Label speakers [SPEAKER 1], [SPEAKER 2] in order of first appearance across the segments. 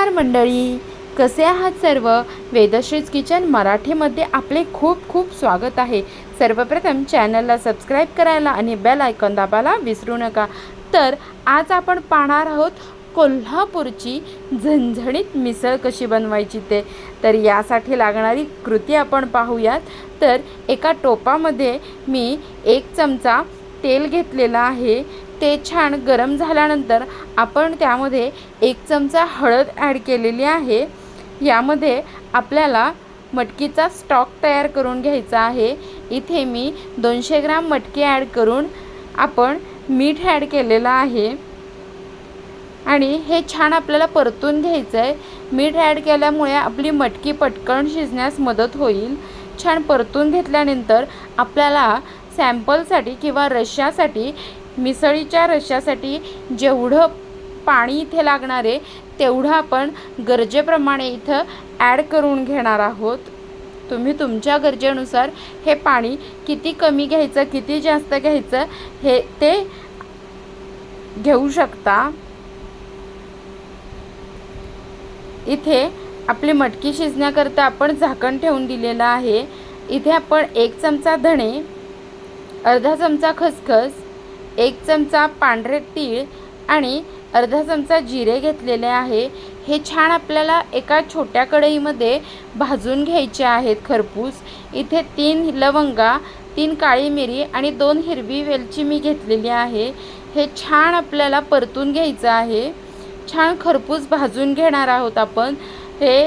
[SPEAKER 1] नमस्कार मंडळी. कसे आहात सर्व? वेदश्रीज किचन मराठीमध्ये आपले खूप खूप स्वागत आहे. सर्वप्रथम चॅनलला सबस्क्राईब करायला आणि बेल आयकॉन दाबायला विसरू नका. तर आज आपण पाहणार आहोत कोल्हापूरची झणझणीत मिसळ कशी बनवायची ते. तर यासाठी लागणारी कृती आपण पाहूयात. तर एका टोपामध्ये मी एक चमचा तेल घेतलेलं आहे. ते छान गरम झाल्यानंतर आपण त्यामध्ये एक चमचा हळद ॲड केलेली आहे. यामध्ये आपल्याला मटकीचा स्टॉक तयार करून घ्यायचा आहे. इथे मी दोनशे ग्राम मटकी ॲड करून आपण मीठ ॲड केलेलं आहे. आणि हे छान आपल्याला परतून घ्यायचं आहे मीठ ॲड केल्यामुळे आपली मटकी पटकन शिजण्यास मदत होईल. छान परतून घेतल्यानंतर आपल्याला सॅम्पलसाठी किंवा रश्श्यासाठी मिसळीच्या रश्श्यासाठी जेवढं पाणी इथे लागणार आहे तेवढं आपण गरजेप्रमाणे इथं ॲड करून घेणार आहोत. तुम्ही तुमच्या गरजेनुसार हे पाणी किती कमी घ्यायचं किती जास्त घ्यायचं हे ते घेऊ शकता. इथे आपली मटकी शिजण्याकरता आपण झाकण ठेवून दिलेलं आहे. इथे आपण एक चमचा धणे अर्धा चमचा खसखस एक चमचा पांढरे तीळ आणि अर्धा चमचा जिरे घेतलेले आहे. हे छान आपल्याला एका छोट्या कढईमध्ये भाजून घ्यायचे आहेत खरपूस. इथे तीन लवंगा तीन काळी मिरी आणि दोन हिरवी वेलची मी घेतलेली आहे. हे छान आपल्याला परतून घ्यायचं आहे. छान खरपूस भाजून घेणार आहोत आपण. हे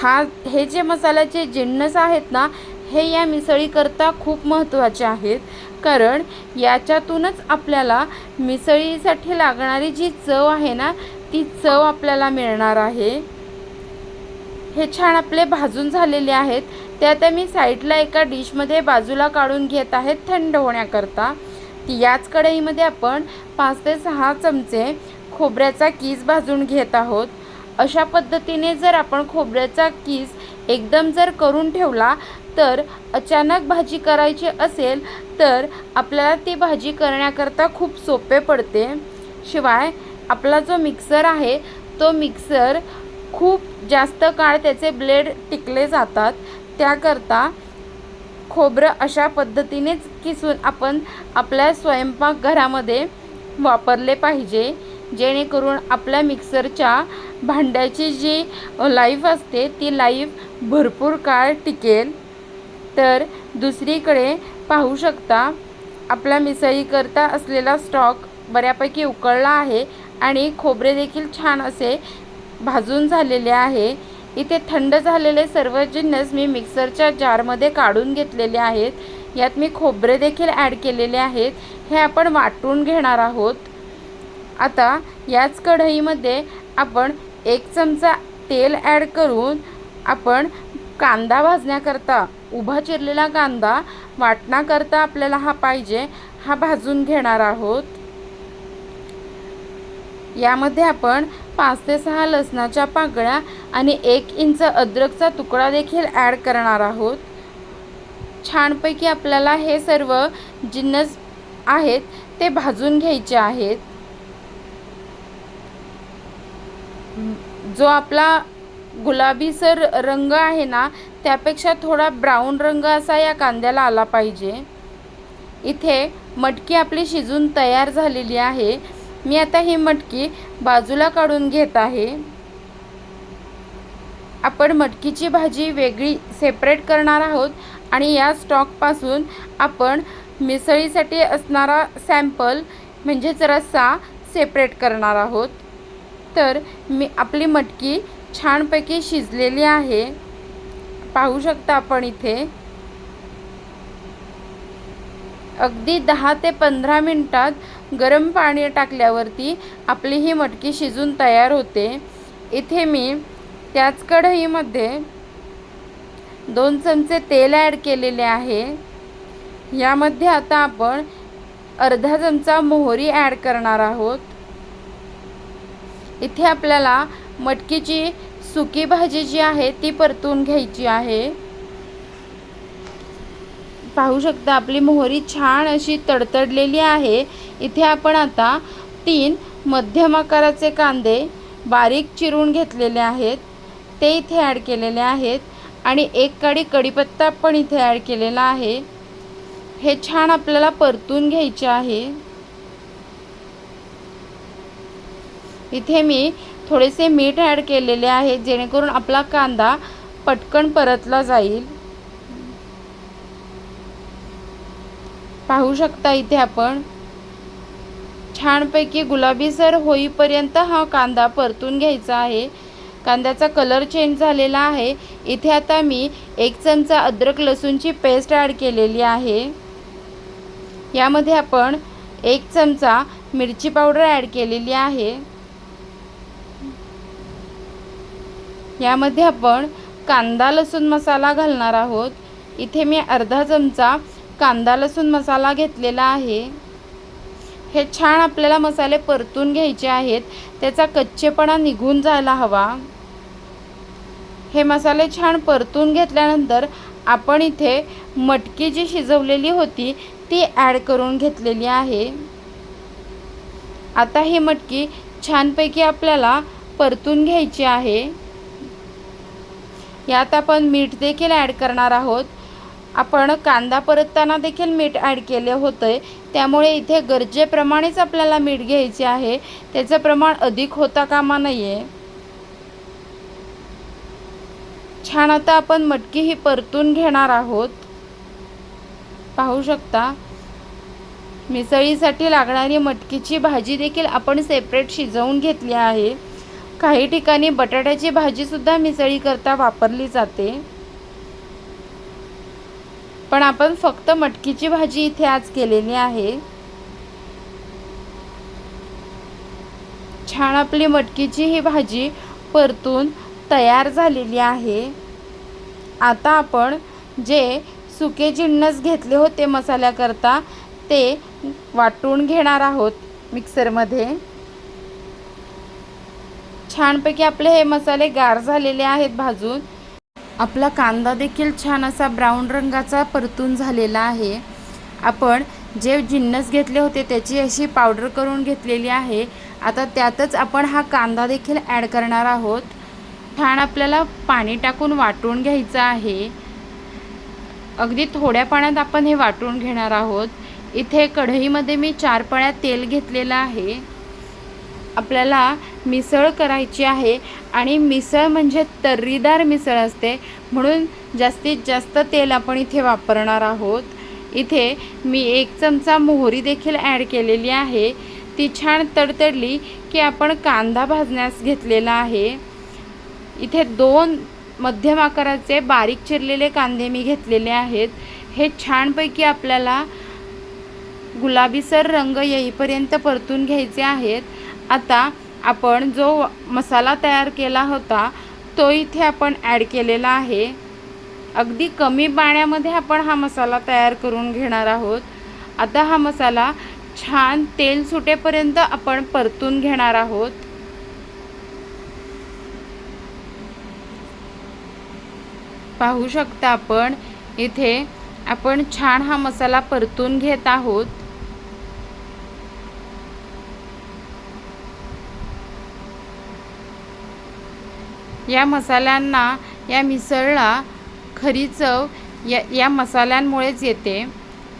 [SPEAKER 1] हा हे जे मसाल्याचे जिन्नस आहेत ना हे या मिसळीकरता खूप महत्त्वाचे आहेत. कारण याच्यातूनच आपल्याला मिसळीसाठी लागणारी जी चव आहे ना ती चव आपल्याला मिळणार आहे. हे छान आपले भाजून झालेले आहेत. ते आता मी साईडला एका डिशमध्ये बाजूला काढून घेत आहेत थंड होण्याकरता. याच कढईमध्ये आपण पाच ते सहा चमचे खोबऱ्याचा कीस भाजून घेत आहोत. अशा पद्धतीने जर आपण खोबऱ्याचा कीस एकदम जर करून ठेवला तर अचानक भाजी करायची असेल तर आपल्याला ती भाजी करण्याकरता खूप सोपे पडते. शिवाय आपला जो मिक्सर आहे तो मिक्सर खूप जास्त काळ त्याचे ब्लेड टिकले जातात. त्याकरता खोबरं अशा पद्धतीनेच किसून आपण आपल्या स्वयंपाकघरामध्ये वापरले पाहिजे. जेणेकरून आपल्या मिक्सरच्या भांड्याची जी लाईफ असते ती लाईफ भरपूर काळ टिकेल. तर दुसरीकडे पाहू शकता आपला मिसळीकरता असलेला स्टॉक बऱ्यापैकी उकळला आहे आणि खोबरे देखील छान असे भाजून झालेले आहे. इथे थंड झालेले सर्व जिन्नस मी मिक्सरच्या जारमध्ये काढून घेतलेले आहेत. यात मी खोबरे देखील ॲड केलेले आहेत. हे आपण वाटून घेणार आहोत. आता याच कढईमध्ये आपण एक चमचा तेल ॲड करून आपण कांदा भाजण्याकरता उभा चिरलेला कांदा वाटण्याकरता आपल्याला हा पाहिजे हा भाजून घेणार आहोत. यामध्ये आपण पाच ते सहा लसणाच्या पाकळ्या आणि एक इंच अद्रकचा तुकडा देखील ॲड करणार आहोत. छानपैकी आपल्याला हे सर्व जिन्नस आहेत ते भाजून घ्यायचे आहेत. जो आपला गुलाबीसर रंग आहे ना त्यापेक्षा थोडा ब्राऊन रंग असा या कांद्याला आला पाहिजे. इथे मटकी आपली शिजून तयार झालेली आहे. मी आता ही मटकी बाजूला काढून घेत आहे. आपण मटकीची भाजी वेगळी सेपरेट करणार आहोत आणि या स्टॉकपासून आपण मिसळीसाठी असणारा सॅम्पल म्हणजेच रस्सा सेपरेट करणार आहोत. तर मी आपली मटकी छानपैकी शिजलेली आहे. पाहू शकता आपण इथे. अगदी दहा ते पंधरा मिनटात गरम पाणी टाकल्यावरती आपली ही मटकी शिजून तयार होते. इथे मी त्याच कढईमध्ये दोन चमचे तेल ॲड केलेले आहे. यामध्ये आता आपण अर्धा चमचा मोहरी ॲड करणार आहोत. इथे आपल्याला मटकीची सुकी भाजी जी आहे ती परतून घ्यायची आहे. पाहू शकता आपली मोहरी छान अशी तडतडलेली आहे. इथे आपण आता तीन मध्यम आकाराचे कांदे बारीक चिरून घेतलेले आहेत. ते इथे ॲड केलेले आहेत आणि एक काडी कढीपत्ता पण इथे ॲड केलेला आहे. हे छान आपल्याला परतून घ्यायचे आहे. इथे मी थोडेसे मीठ ॲड केलेले आहे जेणेकरून आपला कांदा पटकन परतला जाईल. पाहू शकता इथे आपण. छानपैकी गुलाबीसर होईपर्यंत हा कांदा परतून घ्यायचा आहे. कांद्याचा कलर चेंज झालेला आहे. इथे आता मी एक चमचा अद्रक लसूणची पेस्ट ॲड केलेली आहे. यामध्ये आपण एक चमचा मिरची पावडर ॲड केलेली आहे. यामध्ये आपण कांदा लसूण मसाला घालणार आहोत. इथे मी अर्धा चमचा कांदा लसूण मसाला घेतलेला आहे. हे छान आपल्याला मसाले परतून घ्यायचे आहेत. त्याचा कच्चेपणा निघून जायला हवा. हे मसाले छान परतून घेतल्यानंतर आपण इथे मटकी जी शिजवलेली होती ती ॲड करून घेतलेली आहे. आता ही मटकी छानपैकी आपल्याला परतून घ्यायची आहे. यात आपण मीठ देखील ॲड करणार आहोत. आपण कांदा परतताना देखील मीठ ॲड केले होते. त्यामुळे इथे गरजेप्रमाणेच आपल्याला मीठ घ्यायचे आहे. त्याचं प्रमाण अधिक होता कामा नाही आहे छान आता आपण मटकी ही परतून घेणार आहोत. पाहू शकता. मिसळीसाठी लागणारी मटकीची भाजी देखील आपण सेपरेट शिजवून घेतली आहे. काही ठिकाणी बटाट्याची भाजीसुद्धा मिसळीकरता वापरली जाते. पण आपण फक्त मटकीची भाजी इथे आज केलेली आहे. छान आपली मटकीची ही भाजी परतून तयार झालेली आहे. आता आपण जे सुके जिन्नस घेतले होते मसाल्याकरता ते वाटून घेणार आहोत मिक्सरमध्ये. छानपैकी आपले हे मसाले गार झालेले आहेत भाजून. आपला कांदा देखील छान असा ब्राऊन रंगाचा परतून झालेला आहे. आपण जे जिन्नस घेतले होते त्याची अशी पावडर करून घेतलेली आहे. आता त्यातच आपण हा कांदा देखील ॲड करणार आहोत. छान आपल्याला पाणी टाकून वाटून घ्यायचं आहे. अगदी थोड्या पाण्यात आपण हे वाटून घेणार आहोत. इथे कढईमध्ये मी चार पळ्या तेल घेतलेलं आहे. आपल्याला मिसळ करायची आहे आणि मिसळ म्हणजे तर्रीदार मिसळ असते. म्हणून जास्तीत जास्त तेल आपण इथे वापरणार आहोत. इथे मी एक चमचा मोहरी देखील ॲड केलेली आहे. ती छान तडतडली की आपण कांदा भाजण्यास घेतलेला आहे. इथे दोन मध्यम आकाराचे बारीक चिरलेले कांदे मी घेतलेले आहेत. हे छानपैकी आपल्याला गुलाबीसर रंग येईपर्यंत परतून घ्यायचे आहेत. आता आपण जो मसाला तयार केला होता तो इथे आपण ॲड केलेला आहे. अगदी कमी पाण्यामध्ये आपण हा मसाला तयार करून घेणार आहोत. आता हा मसाला छान तेल सुटेपर्यंत आपण परतून घेणार आहोत. पाहू शकता आपण इथे आपण छान हा मसाला परतून घेत आहोत. या मसाल्यांना या मिसळला खरी चव या या मसाल्यांमुळेच येते.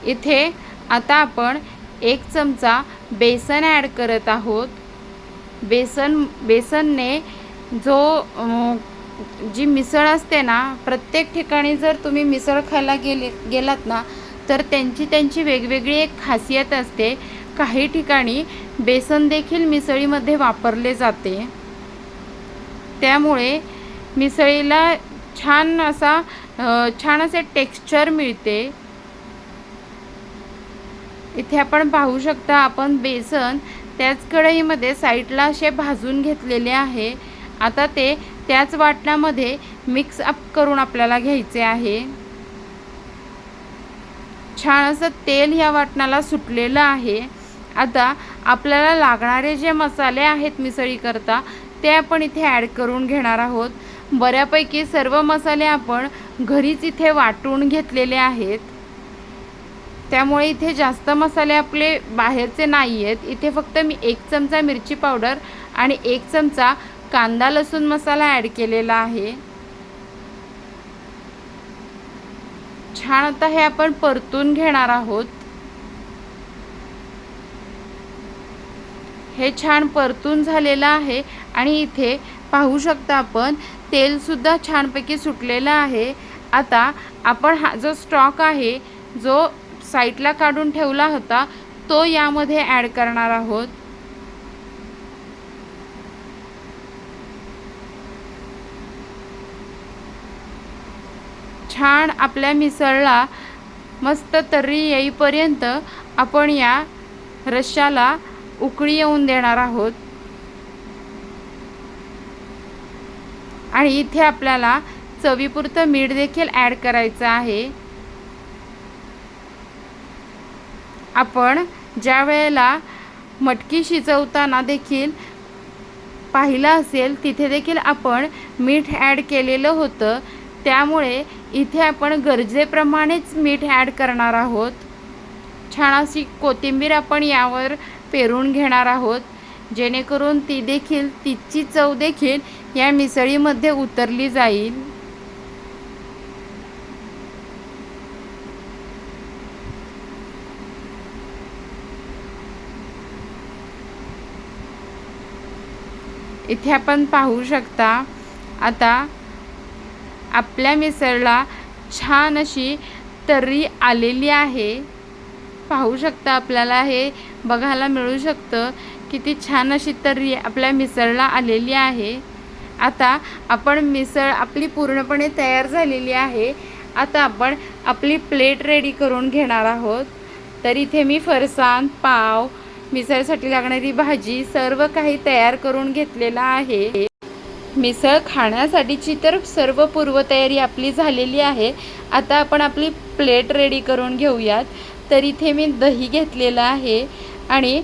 [SPEAKER 1] इथे आता आपण एक चमचा बेसन ॲड करत आहोत. बेसन बेसनने जो जी मिसळ असते ना प्रत्येक ठिकाणी जर तुम्ही मिसळ खायला गेले गेलात ना तर त्यांची त्यांची वेगवेगळी एक खासियत असते. काही ठिकाणी बेसन देखील मिसळीमध्ये वापरले जाते. त्यामुळे मिसळीला छान असा छान असे टेक्स्चर मिळते. इथे आपण पाहू शकता आपण बेसन त्याच कढईमध्ये साईडला असे भाजून घेतलेले आहे. आता ते त्याच वाटणामध्ये मिक्स अप करून आपल्याला घ्यायचे आहे. छान असं तेल ह्या वाटणाला सुटलेलं आहे. आता आपल्याला लागणारे जे मसाले आहेत मिसळीकरता ते आपण इथे ॲड करून घेणार आहोत. बऱ्यापैकी सर्व मसाले आपण घरीच इथे वाटून घेतलेले आहेत. त्यामुळे इथे जास्त मसाले आपले बाहेरचे नाही आहेत इथे फक्त मी एक चमचा मिरची पावडर आणि एक चमचा कांदा लसूण मसाला ॲड केलेला आहे. छान आता हे आपण परतून घेणार आहोत. हे छान परतून झालेलं आहे आणि इथे पाहू शकता आपण तेलसुद्धा छानपैकी सुटलेलं आहे. आता आपण हा जो स्टॉक आहे जो साईडला काढून ठेवला होता तो यामध्ये ॲड करणार आहोत. छान आपल्या मिसळला मस्त तर्री येईपर्यंत आपण या रश्याला उकळी येऊन देणार आहोत. आणि इथे आपल्याला चवीपुरतं मीठ देखील ॲड करायचं आहे. आपण ज्या वेळेला मटकी शिजवताना देखील पाहिलं असेल तिथे देखील आपण मीठ ॲड केलेलं होतं. त्यामुळे इथे आपण गरजेप्रमाणेच मीठ ॲड करणार आहोत. छान अशी कोथिंबीर आपण यावर पेरून घेणार आहोत. जेणेकरून ती देखील तिची चव देखील या मिसळीमध्ये उतरली जाईल. इथे आपण पाहू शकता आता आपल्या मिसळला छान अशी तर्री आलेली आहे. पाहू शकता आपल्याला हे बघायला मिळू शकतं. किती छान अशी तर्री आपल्या मिसळला आलेली आहे. आता आपण मिसळ आपली पूर्णपणे तयार झालेली आहे. आता आपण आपली प्लेट रेडी करून घेणार आहोत. तर इथे मी फरसाण पाव मिसळसाठी लागणारी भाजी सर्व काही तयार करून घेतलेलं आहे. मिसळ खाण्यासाठीची तर सर्व पूर्वतयारी आपली झालेली आहे. आता आपण आपली प्लेट रेडी करून घेऊयात. तर इथे मी दही घेतलेलं आहे. आणि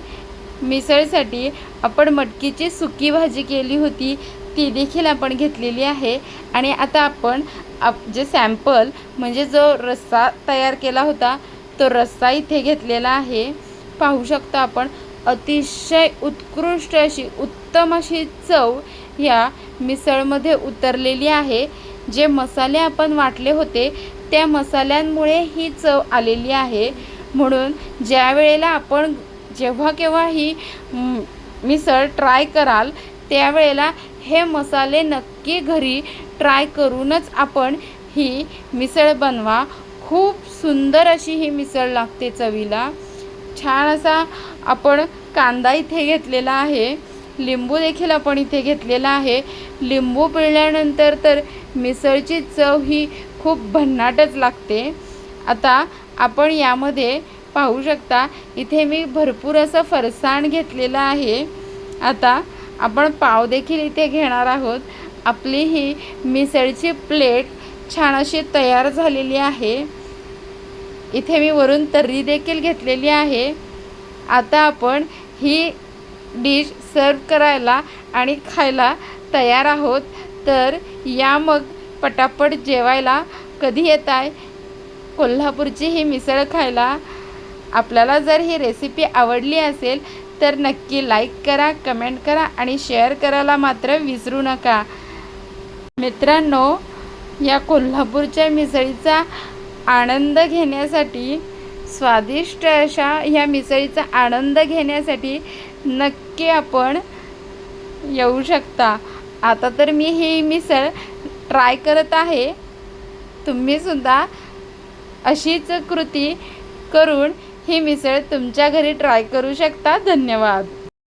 [SPEAKER 1] मिसळसाठी आपण मटकीची सुकी भाजी केली होती ती देखील आपण घेतलेली आहे. आणि आता आपण आप जे सॅम्पल म्हणजे जो रस्सा तयार केला होता तो रस्सा इथे घेतलेला आहे. पाहू शकतो आपण अतिशय उत्कृष्ट अशी उत्तम अशी चव ह्या मिसळमध्ये उतरलेली आहे. जे मसाले आपण वाटले होते त्या मसाल्यांमुळे ही चव आलेली आहे. म्हणून ज्या वेळेला आपण जेव्हा केव्हा ही मिसळ ट्राय कराल त्यावेळेला हे मसाले नक्की घरी ट्राय करूनच आपण ही मिसळ बनवा. खूप सुंदर अशी ही मिसळ लागते चवीला. छान असा आपण कांदा इथे घेतलेला आहे. लिंबू देखील आपण इथे घेतलेला आहे. लिंबू पिळल्यानंतर तर मिसळची चव ही खूप भन्नाटच लागते. आता आपण यामध्ये पाहू शकता. इथे मी भरपूर असं फरसाण घेतलेलं आहे. आता आपण पाव देखील इथे घेणार आहोत. आपली ही मिसळची प्लेट छान अशी तयार झालेली आहे. इथे मी वरून तर्री देखील घेतलेली आहे. आता आपण ही डिश सर्व करायला आणि खायला तयार आहोत. तर या मग पटापट जेवायला कधी येत आहे? कोल्हापूरची ही मिसळ खायला आपल्याला जर ही रेसिपी आवडली असेल तर नक्की लाईक करा कमेंट करा आणि शेअर करायला मात्र विसरू नका. मित्रांनो या कोल्हापूरच्या मिसळीचा आनंद घेण्यासाठी स्वादिष्ट अशा ह्या मिसळीचा आनंद घेण्यासाठी नक्की आपण येऊ शकता. आता तर मी ही मिसळ ट्राय करत आहे. तुम्हीसुद्धा अशीच कृती करून ही मिसळ तुमच्या घरी ट्राय करू शकता. धन्यवाद.